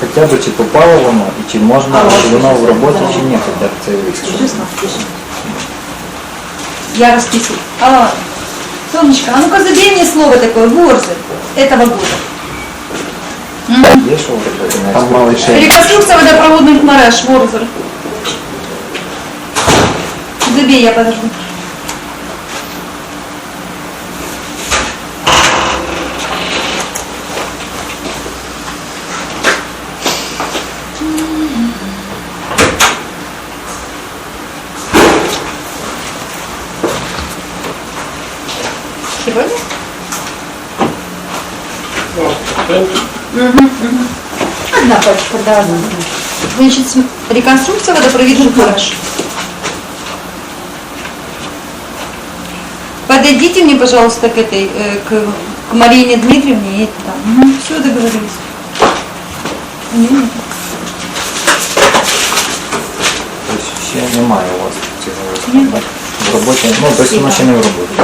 Хоча б чи попало воно, і чи можна, чи воно в роботі, чи ні, хоча б цей лист. щоб Я расписываю. А, Томочка, а ну-ка забей мне слово такое, Ворзель, этого года. Є що в роботі на Там малий ще. Реконструкция водопроводных мереж, Ворзель. Забей, я подожду. Сегодня? Одна пачка, да, одна. Значит, см- реконструкция водопроводных мереж. Подойдите мне, пожалуйста, к этой, э, к, к Марине Дмитриевне и там. Все, договорились. Мгм. Тобто ще немає у вас цього листа, так? В роботі, ну, тобто воно ще не в роботі.